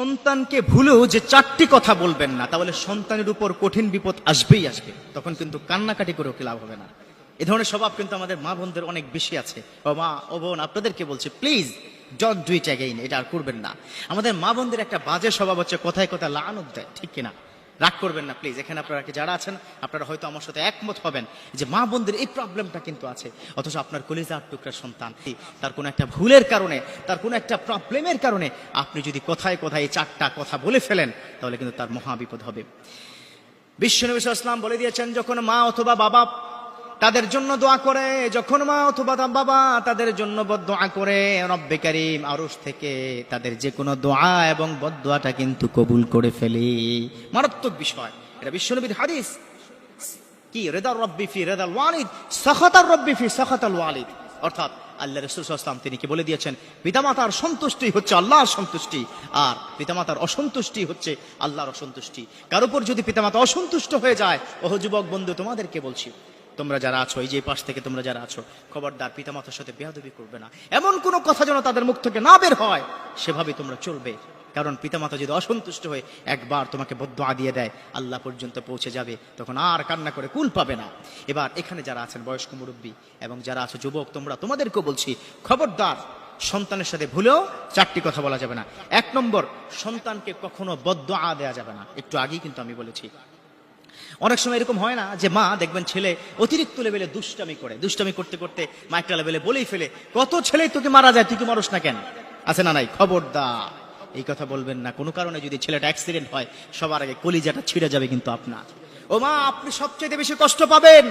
সন্তানকে ভুলেও যে চারটি কথা বলবেন না, তাহলে সন্তানের উপর কঠিন বিপদ আসবেই আসবে। তখন কিন্তু কান্নাকাটি করেও কি লাভ হবে না। এ ধরনের স্বভাব কিন্তু আমাদের মা বোনদের অনেক বেশি আছে। ও মা, ও বোন, আপনাদেরকে বলছে প্লিজ ডট ডু ইট অ্যাগেইন এটা আর করবেন না। আমাদের মা বোনদের একটা বাজে স্বভাব হচ্ছে, কথায় কথায় লানত দেয়, ঠিক কিনা? রাগ করবেন না প্লিজ এখানে আপনারা যারা আছেন, আপনারা হয়তো আমার সাথে একমত হবেন যে মা বোনদের এই প্রবলেমটা কিন্তু আছে। অথচ আপনার কলিজার টুকরার সন্তান, তার কোনো একটা ভুলের কারণে, তার কোনো একটা প্রবলেমের কারণে আপনি যদি কোথায় কোথায় এই চারটা কথা বলে ফেলেন, তাহলে কিন্তু তার মহাবিপদ হবে হবে। বিশ্বনবী ইসলাম বলে দিয়েছেন, যখন মা অথবা বাবা তাদের জন্য দোয়া করে, যখন মা অথবা বাবা তাদের জন্য বদোয়া করে, রব্বে কারিম আরশ থেকে তাদের যে কোনো দোয়া এবং বদোয়াটা কিন্তু কবুল করে ফেলে। মারাত্মক বিষয়। এটা বিশ্বনবীর হাদিস। কি? রেদার রব্বি ফি রেদাল ওয়ালিদ, সাখাতার রব্বি ফি সাখাতাল ওয়ালিদ। অর্থাৎ আল্লাহ রসুল সাল্লাম তিনি কি বলে দিয়েছেন? পিতামাতার সন্তুষ্টি হচ্ছে আল্লাহর সন্তুষ্টি, আর পিতামাতার অসন্তুষ্টি হচ্ছে আল্লাহর অসন্তুষ্টি। কার উপর যদি পিতামাতা অসন্তুষ্ট হয়ে যায়, ওহ যুবক বন্ধু, তোমাদেরকে বলছি তোমরা যারা আছো, এই যে পাশ থেকে তোমরা যারা আছো, খবরদার পিতামাতার সাথে বেয়াদবি করবে না। এমন কোনো কথা যেন তাদের মুখ থেকে না বের হয়, সেভাবে তোমরা চলবে। কারণ পিতামাতা যদি অসন্তুষ্ট হয়ে একবার তোমাকে বদোয়া দিয়ে দেয়, আল্লাহ পর্যন্ত পৌঁছে যাবে, তখন আর কান্না করে কুল পাবে না। এবার এখানে যারা আছেন, বয়স্ক মুরব্বী এবং যারা আছো, যুবক, তোমরা তোমাদেরকেও বলছি, খবরদার সন্তানের সাথে ভুলেও চারটি কথা বলা যাবে না। এক নম্বর, সন্তানকে কখনো বদোয়া দেওয়া যাবে না। একটু আগেই কিন্তু আমি বলেছি অনেক সময় এরকম হয় না যে মা দেখবেন ছেলে অতিরিক্ত লেভেলে দুষ্টামি করে, দুষ্টামি করতে করতে মা একটা লেভেলে বলেই ফেলে, কত ছেলে তোকে মারা যায়, তুই কি মারস না কেন? আছে না নাই? খবরদার। এই কথা বলবেন না। কোনো কারণে যদি ছেলেটা অ্যাক্সিডেন্ট হয়, সবার আগে কলিজাটা ছিঁড়ে যাবে কিন্তু আপনার। ও মা আপনি সবচেয়ে বেশি কষ্ট পাবেন।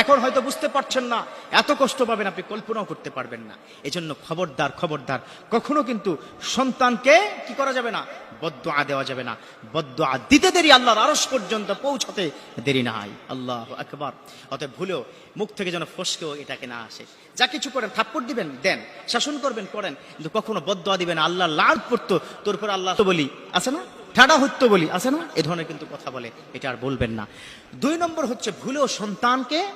এখন হয়তো বুঝতে পারছেন না, এত কষ্ট পাবেন আপনি কল্পনাও করতে পারবেন না। এজন্য খবরদার খবরদার, কখনো কিন্তু সন্তানকে কি করা যাবে না? বদোয়া দেওয়া যাবে না। বদোয়া দিতে দেরি আল্লাহর আরস পর্যন্ত পৌঁছাতে দেরি নাই। আল্লাহ একবার অতএব ভুলেও মুখ থেকে যেন ফসকেও এটাকে না আসে। যা কিছু করেন, থাপ্পড় দিবেন, দেন। শাসন করবেন, করেন। কিন্তু কখনো বদোয়া দিবেন আল্লাহ লাড় পড়তো। তোর পর আল্লাহ বলি, আছে না? ঠাডা হত্য বলি, আছে না? এ ধরনের কিন্তু কথা বলে, এটা আর বলবেন না। দুই নম্বর হচ্ছে, ভুলেও সন্তানকে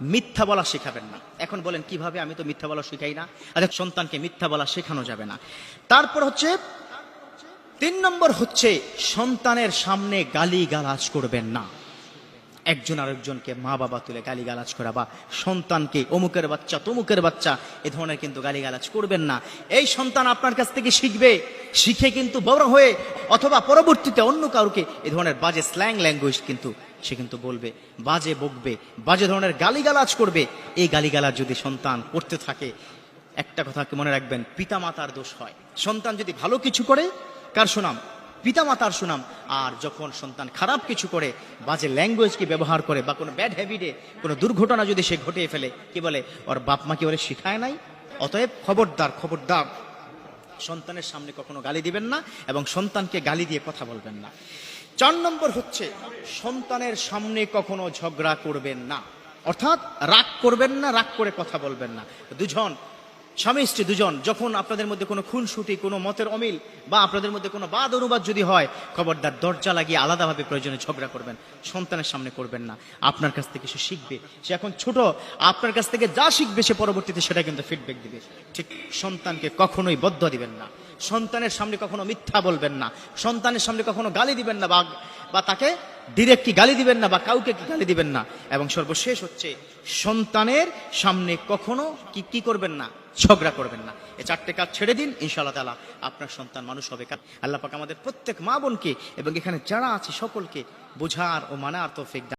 মিথ্যা বলা শেখাবেন না। এখন বলেন, কীভাবে? আমি তো মিথ্যা বলা শেখাই না। আচ্ছা সন্তানকে মিথ্যা বলা শেখানো যাবে না। তারপর হচ্ছে, তিন নম্বর হচ্ছে, সন্তানের সামনে গালি গালাজ করবেন না। একজন আরেকজনকে মা বাবা তুলে গালি গালাজ করা বা সন্তানকে অমুকের বাচ্চা তমুকের বাচ্চা, এ ধরনের কিন্তু গালি গালাজ করবেন না। এই সন্তান আপনার কাছ থেকে শিখবে। শিখে কিন্তু বড় হয়ে অথবা পরবর্তীতে অন্য কাউকে এ ধরনের বাজে স্ল্যাং ল্যাঙ্গুয়েজ কিন্তু সে কিন্তু বলবে, বাজে বকবে, বাজে ধরনের গালিগালাজ করবে। এই গালিগালাজ যদি সন্তান করতে থাকে, একটা কথা মনে রাখবেন, পিতামাতার দোষ হয়। সন্তান যদি ভালো কিছু করে, কার সুনাম? পিতামাতার সুনাম। আর যখন সন্তান খারাপ কিছু করে, বাজে ল্যাঙ্গুয়েজকে ব্যবহার করে, বা কোনো ব্যাড হ্যাবিটে কোনো দুর্ঘটনা যদি সে ঘটিয়ে ফেলে, কি বলে? ওর বাপ মা কি বলে শিখায় নাই? অতএব খবরদার খবরদার। সন্তানের সামনে কখনো গালি দিবেন না এবং সন্তানকে গালি দিয়ে কথা বলবেন না। চার নম্বর হচ্ছে, সন্তানের সামনে কখনো ঝগড়া করবেন না। অর্থাৎ রাগ করবেন না, রাগ করে কথা বলবেন না। দুজন স্বামী স্ত্রী দুজন, যখন আপনাদের মধ্যে কোনো খুনসুটি, কোনো মতের অমিল, বা আপনাদের মধ্যে কোনো বাদ অনুবাদ যদি হয়, খবরদার দরজা লাগিয়ে আলাদাভাবে প্রয়োজনে ঝগড়া করবেন, সন্তানের সামনে করবেন না। আপনার কাছ থেকে সে শিখবে, সে এখন ছোট, আপনার কাছ থেকে যা শিখবে সে পরবর্তীতে সেটা কিন্তু ফিডব্যাক দিবে। ঠিক সন্তানকে কখনোই বদ্ধ দিবেন না। সন্তানের সামনে কখনো মিথ্যা বলবেন না। সন্তানের সামনে কখনো গালি দিবেন না, বা বা তাকে ডিরেক্ট কি গালি দিবেন না বা কাউকে কি গালি দিবেন না? এবং সর্বশেষ হচ্ছে, সন্তানের সামনে কখনো কি কি করবেন না? ঝগড়া করবেন না। এই চারটে কাজ ছেড়ে দিন, ইনশাআল্লাহ তালা আপনার সন্তান মানুষ হবে। কারণ আল্লাহ পাক আমাদের প্রত্যেক মা বোনকে এবং এখানে যারা আছে সকলকে বোঝার ও মানার তৌফিক